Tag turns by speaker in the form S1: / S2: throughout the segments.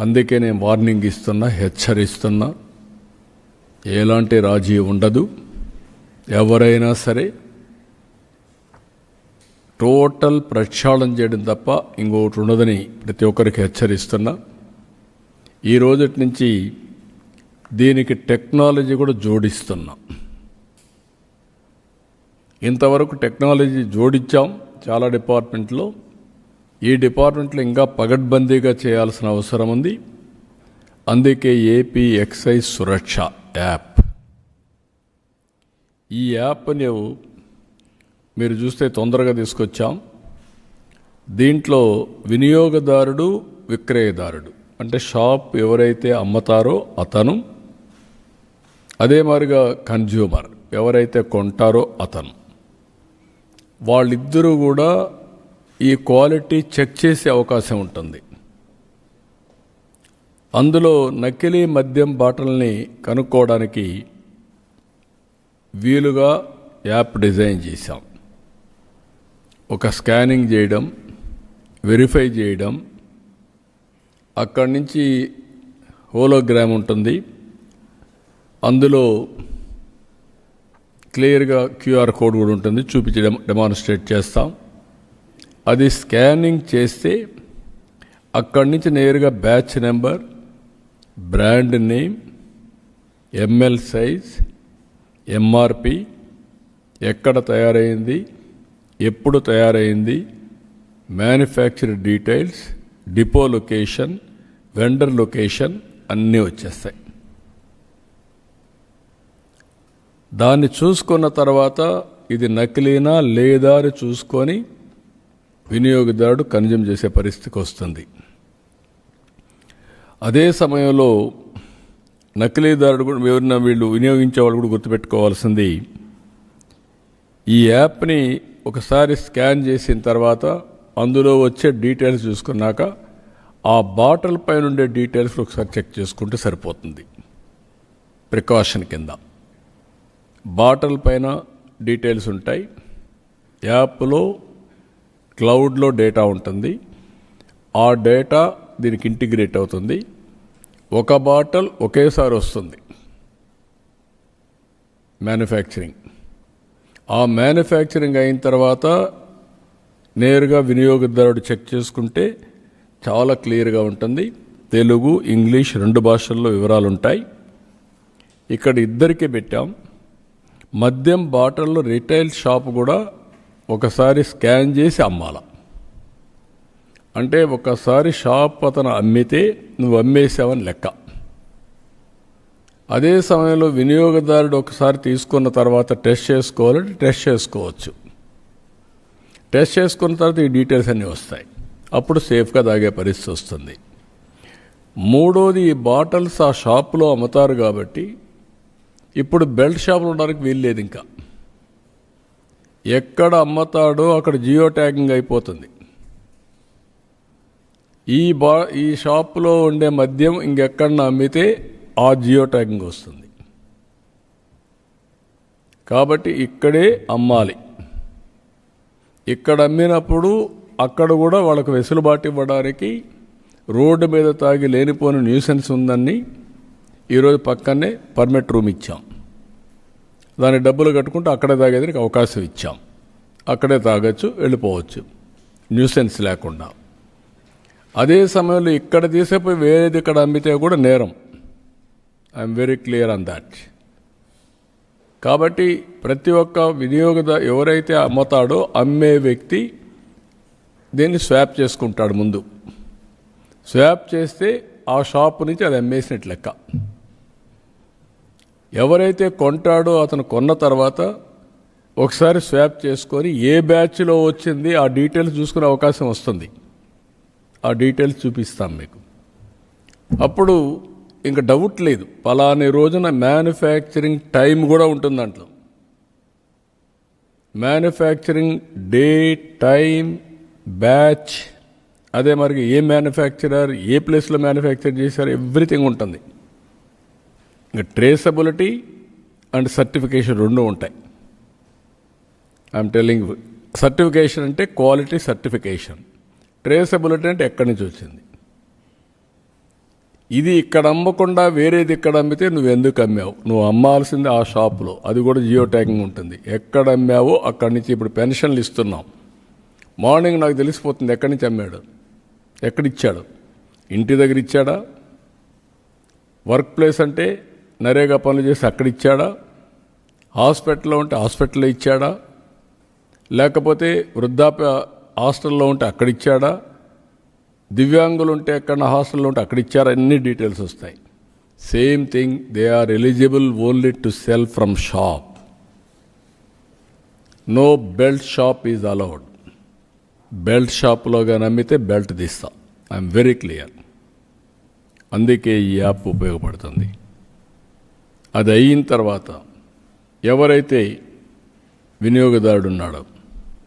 S1: అందుకే నేను వార్నింగ్ ఇస్తున్నా హెచ్చరిస్తున్నా. ఎలాంటి రాజీ ఉండదు. ఎవరైనా సరే టోటల్ ప్రక్షాళన చేయడం తప్ప ఇంకొకటి ఉండదని ప్రతి ఒక్కరికి హెచ్చరిస్తున్నా. ఈ రోజటి నుంచి దీనికి టెక్నాలజీ కూడా జోడిస్తున్నా. ఇంతవరకు టెక్నాలజీ జోడించాం చాలా డిపార్ట్మెంట్లో. ఈ డిపార్ట్మెంట్లో ఇంకా పగడ్బందీగా చేయాల్సిన అవసరం ఉంది. అందుకే ఏపీ ఎక్సైజ్ సురక్ష యాప్. ఈ యాప్ని మీరు చూస్తే తొందరగా తీసుకొచ్చాం. దీంట్లో వినియోగదారుడు విక్రయదారుడు అంటే షాప్ ఎవరైతే అమ్ముతారో అతను అదే మాదిరిగా కన్జ్యూమర్ ఎవరైతే కొంటారో అతను. వాళ్ళిద్దరూ కూడా ఈ క్వాలిటీ చెక్ చేసే అవకాశం ఉంటుంది. అందులో నకిలీ మద్యం బాటల్ని కనుక్కోవడానికి వీలుగా యాప్ డిజైన్ చేశాం. ఒక స్కానింగ్ చేయడం వెరిఫై చేయడం అక్కడి నుంచి హోలోగ్రామ్ ఉంటుంది. అందులో క్లియర్గా క్యూఆర్ కోడ్ కూడా ఉంటుంది. చూపించి డెమాన్స్ట్రేట్ చేస్తాం. అది స్కానింగ్ చేస్తే అక్కడి నుంచి నేరుగా batch number brand name ML size MRP ఎక్కడ తయారైంది ఎప్పుడు తయారైంది manufacture details depot location vendor location అన్నీ వచ్చేస్తాయి. దాన్ని చూసుకున్న తర్వాత ఇది నకిలీనా లేదా అని చూసుకొని వినియోగదారుడు కన్జ్యూమ్ చేసే పరిస్థితికి వస్తుంది. అదే సమయంలో నకిలీదారుడు కూడా ఎవరిన వీళ్ళు వినియోగించే వాళ్ళు కూడా గుర్తుపెట్టుకోవాల్సింది ఈ యాప్ని ఒకసారి స్కాన్ చేసిన తర్వాత అందులో వచ్చే డీటెయిల్స్ చూసుకున్నాక ఆ బాటిల్ పైన ఉండే డీటెయిల్స్ ఒకసారి చెక్ చేసుకుంటే సరిపోతుంది. ప్రికాషన్ కింద. బాటిల్ పైన డీటెయిల్స్ ఉంటాయి. యాప్లో క్లౌడ్లో డేటా ఉంటుంది. ఆ డేటా దీనికి ఇంటిగ్రేట్ అవుతుంది. ఒక బాటల్ ఒకేసారి వస్తుంది. మ్యానుఫ్యాక్చరింగ్. ఆ మ్యానుఫ్యాక్చరింగ్ అయిన తర్వాత నేరుగా వినియోగదారుడు చెక్ చేసుకుంటే చాలా క్లియర్గా ఉంటుంది. తెలుగు ఇంగ్లీష్ రెండు భాషల్లో వివరాలు ఉంటాయి ఇక్కడ ఇద్దరికే పెట్టాం. మద్యం బాటల్లో రిటైల్ షాప్ కూడా ఒకసారి స్కాన్ చేసి అమ్మాల. అంటే ఒకసారి షాప్ అతను అమ్మితే నువ్వు అమ్మేసావని లెక్క. అదే సమయంలో వినియోగదారుడు ఒకసారి తీసుకున్న తర్వాత టెస్ట్ చేసుకోవాలంటే టెస్ట్ చేసుకోవచ్చు. టెస్ట్ చేసుకున్న తర్వాత ఈ డీటెయిల్స్ అన్నీ వస్తాయి. అప్పుడు సేఫ్గా తాగే పరిస్థితి వస్తుంది. మూడోది ఈ బాటిల్స్ ఆ షాపులో అమ్ముతారు కాబట్టి ఇప్పుడు బెల్ట్ షాపులు ఉండడానికి వీల్లేదు ఇంకా. ఎక్కడ అమ్ముతాడో అక్కడ జియో ట్యాగింగ్ అయిపోతుంది. ఈ బా ఈ షాపులో ఉండే మద్యం ఇంకెక్కడన్నా అమ్మితే ఆ జియో ట్యాగింగ్ వస్తుంది. కాబట్టి ఇక్కడే అమ్మాలి. ఇక్కడ అమ్మినప్పుడు అక్కడ కూడా వాళ్ళకు వెసులుబాటు ఇవ్వడానికి రోడ్డు మీద తాగి లేనిపోని న్యూసెన్స్ ఉందని ఈరోజు పక్కనే పర్మిట్ రూమ్ ఇచ్చాం. దాని డబ్బులు కట్టుకుంటూ అక్కడే తాగేదానికి అవకాశం ఇచ్చాం. అక్కడే తాగొచ్చు వెళ్ళిపోవచ్చు. న్యూసెన్స్ లేకుండా. అదే సమయంలో ఇక్కడ తీసేపోయి వేరేది ఇక్కడ అమ్మితే కూడా నేరం. I'm very clear on that కాబట్టి ప్రతి ఒక్క వినియోగద ఎవరైతే అమ్ముతాడో అమ్మే వ్యక్తి దీన్ని స్వాప్ చేసుకుంటాడు ముందు. స్వాప్ చేస్తే ఆ షాప్ నుంచి అది అమ్మేసినట్లు లెక్క. ఎవరైతే కొంటాడో అతను కొన్న తర్వాత ఒకసారి స్వాప్ చేసుకొని ఏ బ్యాచ్లో వచ్చింది ఆ డీటెయిల్స్ చూసుకునే అవకాశం వస్తుంది. ఆ డీటెయిల్స్ చూపిస్తాం మీకు. అప్పుడు ఇంకా డౌట్ లేదు. పలాని రోజున మ్యానుఫ్యాక్చరింగ్ టైం కూడా ఉంటుంది దాంట్లో. మ్యానుఫ్యాక్చరింగ్ డే టైం బ్యాచ్ అదే మరి ఏ మ్యానుఫ్యాక్చరర్ ఏ ప్లేస్లో మ్యానుఫ్యాక్చర్ చేశారు ఎవ్రీథింగ్ ఉంటుంది. ఇంకా ట్రేసబిలిటీ అండ్ సర్టిఫికేషన్ రెండు ఉంటాయి. ఐఎమ్ టెల్లింగ్ సర్టిఫికేషన్ అంటే క్వాలిటీ సర్టిఫికేషన్ ట్రేసబిలిటీ అంటే ఎక్కడి నుంచి వచ్చింది? ఇది ఇక్కడ అమ్మకుండా వేరేది ఇక్కడ అమ్మితే నువ్వు ఎందుకు అమ్మావు? నువ్వు అమ్మాల్సింది ఆ షాపులో. అది కూడా జియో ట్యాగింగ్ ఉంటుంది. ఎక్కడ అమ్మావో అక్కడి నుంచి ఇప్పుడు పెన్షన్లు ఇస్తున్నాం. మార్నింగ్ నాకు తెలిసిపోతుంది ఎక్కడి నుంచి అమ్మాడు? ఎక్కడిచ్చాడు? ఇంటి దగ్గర ఇచ్చాడా? వర్క్ ప్లేస్ అంటే నరేగా పనులు చేసి అక్కడ ఇచ్చాడా? హాస్పిటల్లో ఉంటే హాస్పిటల్లో ఇచ్చాడా? లేకపోతే వృద్ధాప్య హాస్టల్లో ఉంటే అక్కడ ఇచ్చాడా? దివ్యాంగులు ఉంటే ఎక్కడ హాస్టల్లో ఉంటే అక్కడ ఇచ్చారా? అన్ని డీటెయిల్స్ వస్తాయి. Same thing they are eligible only to sell from shop. No belt shop is allowed. Belt షాప్లో కానీ అమ్మితే బెల్ట్ తీస్తా. I'm very clear. అందుకే ఈ యాప్ ఉపయోగపడుతుంది. అది అయిన తర్వాత ఎవరైతే వినియోగదారుడు ఉన్నాడో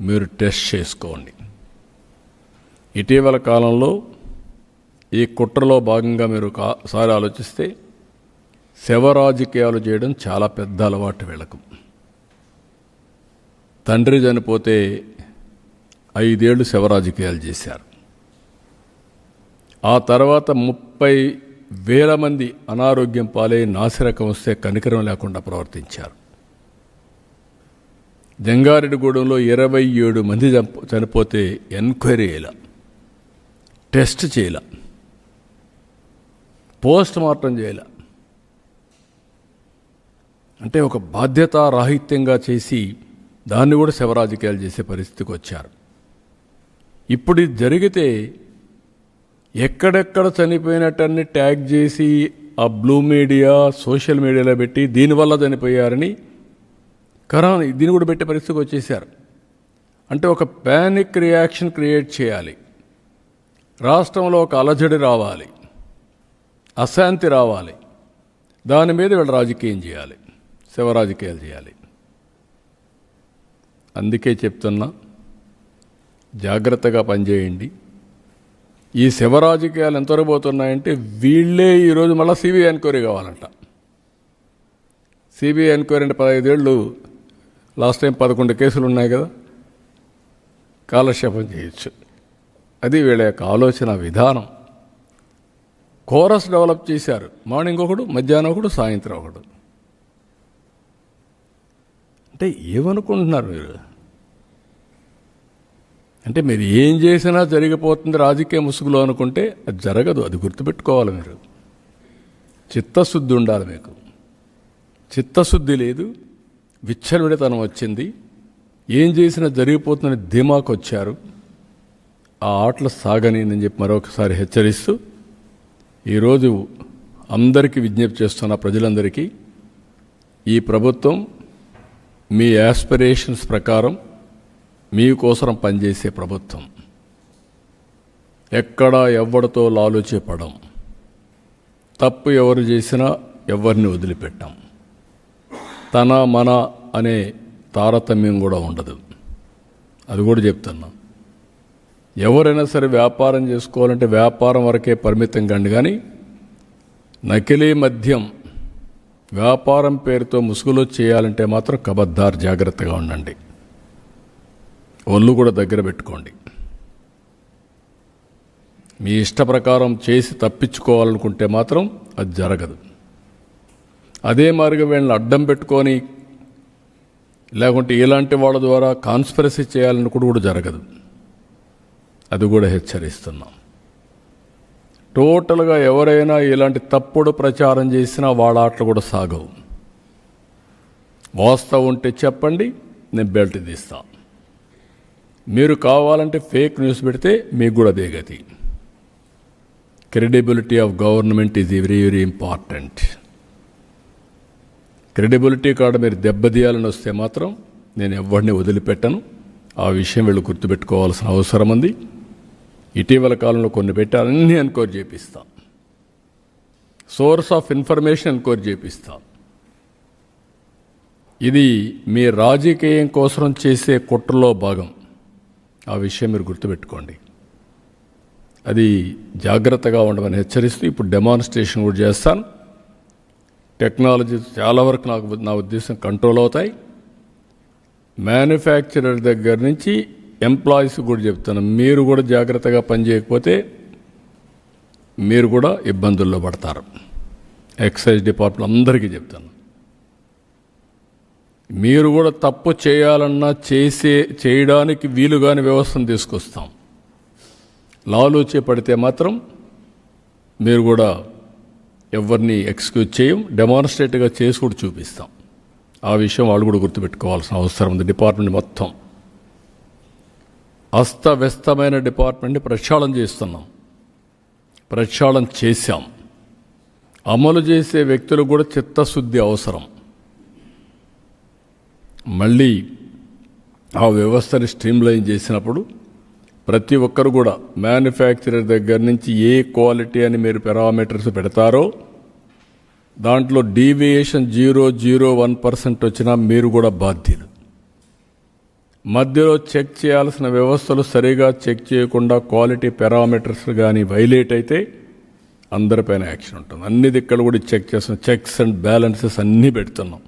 S1: మీరు టెస్ట్ చేసుకోండి. ఇటీవల కాలంలో ఈ కుట్రలో భాగంగా మీరు ఒకసారి ఆలోచిస్తే శవ రాజకీయాలు చేయడం చాలా పెద్ద అలవాటు వీళ్ళకు. తండ్రి చనిపోతే ఐదేళ్ళు శవ రాజకీయాలు చేశారు. ఆ తర్వాత ముప్పై వేల మంది అనారోగ్యం పాలై నాసిరకం వస్తే కనికరం లేకుండా ప్రవర్తించారు. జంగారెడ్డిగూడెంలో ఇరవై ఏడు మంది చనిపోతే ఎంక్వైరీ చేయాల. టెస్ట్ చేయాల. పోస్ట్ మార్టం చేయాల. అంటే ఒక బాధ్యతారాహిత్యంగా చేసి దాన్ని కూడా శవరాజకీయాలు చేసే పరిస్థితికి వచ్చారు. ఇప్పుడు ఇది జరిగితే ఎక్కడెక్కడ చనిపోయినట్టన్ని ట్యాగ్ చేసి ఆ బ్లూ మీడియా సోషల్ మీడియాలో పెట్టి దీనివల్ల చనిపోయారని కరోనా దీన్ని కూడా పెట్టే పరిస్థితికి వచ్చేసారు అంటే ఒక ప్యానిక్ రియాక్షన్ క్రియేట్ చేయాలి. రాష్ట్రంలో ఒక అలజడి రావాలి. అశాంతి రావాలి. దాని మీద వీళ్ళు రాజకీయం చేయాలి. శివ రాజకీయాలు చేయాలి. అందుకే చెప్తున్నా జాగ్రత్తగా పనిచేయండి. ఈ శివ రాజకీయాలు ఎంతవరకు పోతున్నాయంటే వీళ్ళే ఈరోజు మళ్ళీ సిబిఐ ఎంక్వైరీ కావాలంట. సిబిఐ ఎంక్వైరీ అంటే పదహైదేళ్ళు లాస్ట్ టైం పదకొండు కేసులు ఉన్నాయి కదా కాలక్షేపం చేయొచ్చు. అది వీళ్ళ యొక్క ఆలోచన విధానం. కోరస్ డెవలప్ చేశారు. మార్నింగ్ ఒకడు మధ్యాహ్నం ఒకడు సాయంత్రం ఒకడు. అంటే ఏమనుకుంటున్నారు మీరు? అంటే మీరు ఏం చేసినా జరిగిపోతుంది రాజకీయ ముసుగులో అనుకుంటే అది జరగదు అది గుర్తుపెట్టుకోవాలి మీరు. చిత్తశుద్ధి ఉండాలి మీకు. చిత్తశుద్ధి లేదు విచ్చలవిడితనం వచ్చింది. ఏం చేసినా జరిగిపోతుందని ధీమాకు వచ్చారు. ఆ ఆటలు సాగని అని చెప్పి మరొకసారి హెచ్చరిస్తూ ఈరోజు అందరికీ విజ్ఞప్తి చేస్తున్న ప్రజలందరికీ ఈ ప్రభుత్వం మీ యాస్పిరేషన్స్ ప్రకారం మీకోసరం పనిచేసే ప్రభుత్వం. ఎక్కడా ఎవరితో లాలుచేపడం తప్పు ఎవరు చేసినా ఎవరిని వదిలిపెట్టాం. తన మన అనే తారతమ్యం కూడా ఉండదు. అది కూడా చెప్తున్నా. ఎవరైనా సరే వ్యాపారం చేసుకోవాలంటే వ్యాపారం వరకే పరిమితం కండి కానీ నకిలీ మద్యం వ్యాపారం పేరుతో ముసుగులో చేయాలంటే మాత్రం కబద్దార్ జాగ్రత్తగా ఉండండి. ఒళ్ళు కూడా దగ్గర పెట్టుకోండి. మీ ఇష్ట ప్రకారం చేసి తప్పించుకోవాలనుకుంటే మాత్రం అది జరగదు. అదే మార్గం వీళ్ళని అడ్డం పెట్టుకొని లేకుంటే ఇలాంటి వాళ్ళ ద్వారా కాన్స్పిరసీ చేయాలని కూడా జరగదు. అది కూడా హెచ్చరిస్తున్నాం. టోటల్గా ఎవరైనా ఇలాంటి తప్పుడు ప్రచారం చేసినా వాళ్ళ ఆటలు కూడా సాగవు. వాస్తవం ఉంటే చెప్పండి నేను బెల్ట్ తీస్తాను మీరు కావాలంటే ఫేక్ న్యూస్ పెడితే మీకు కూడా అదే గతి. Credibility of government is very very important credibility card మీరు దెబ్బతీయాలని వస్తే మాత్రం నేను ఎవరిని వదిలిపెట్టను. ఆ విషయం వీళ్ళు గుర్తుపెట్టుకోవాల్సిన అవసరం ఉంది. ఇటీవల కాలంలో కొన్ని పెట్టి అన్నీ ఎన్క్వైరీ చేపిస్తాం. సోర్స్ ఆఫ్ ఇన్ఫర్మేషన్ ఎన్క్వైరీ చేపిస్తాం. ఇది మీ రాజకీయం కోసం చేసే కుట్రలో భాగం. ఆ విషయం మీరు గుర్తుపెట్టుకోండి. అది జాగ్రత్తగా ఉండమని హెచ్చరిస్తూ ఇప్పుడు డెమాన్స్ట్రేషన్ కూడా చేస్తాను. టెక్నాలజీ చాలా వరకు నాకు నా ఉద్దేశం కంట్రోల్ అవుతాయి. మ్యానుఫ్యాక్చరర్ దగ్గర నుంచి ఎంప్లాయీస్ కూడా చెప్తాను. మీరు కూడా జాగ్రత్తగా పనిచేయకపోతే మీరు కూడా ఇబ్బందుల్లో పడతారు. ఎక్సైజ్ డిపార్ట్మెంట్ అందరికీ చెప్తాను. మీరు కూడా తప్పు చేయాలన్నా చేసే చేయడానికి వీలుగాని వ్యవస్థను తీసుకొస్తాం. లాలోచే పడితే మాత్రం మీరు కూడా ఎవరిని ఎక్స్క్యూజ్ చేయం డెమాన్స్ట్రేట్గా చేసి కూడా చూపిస్తాం. ఆ విషయం వాళ్ళు కూడా గుర్తుపెట్టుకోవాల్సిన అవసరం ఉంది. డిపార్ట్మెంట్ మొత్తం. అస్తవ్యస్తమైన డిపార్ట్మెంట్ని ప్రక్షాళన చేస్తున్నాం. ప్రక్షాళన చేశాం. అమలు చేసే వ్యక్తులకు కూడా చిత్తశుద్ధి అవసరం. మళ్ళీ ఆ వ్యవస్థని స్ట్రీమ్లైన్ చేసినప్పుడు ప్రతి ఒక్కరు కూడా మ్యానుఫ్యాక్చరర్ దగ్గర నుంచి ఏ క్వాలిటీ అని మీరు పారామీటర్స్ పెడతారో దాంట్లో deviation zero zero one percent వచ్చినా మీరు కూడా బాధ్యులు. మధ్యలో చెక్ చేయాల్సిన వ్యవస్థలు సరిగా చెక్ చేయకుండా క్వాలిటీ పారామీటర్స్ కానీ వైలేట్ అయితే అందరిపైన యాక్షన్ ఉంటుంది. అన్ని దిక్కలు కూడా చెక్ చేస్తున్నాం. చెక్స్ అండ్ బ్యాలెన్సెస్ అన్నీ పెడుతున్నాం.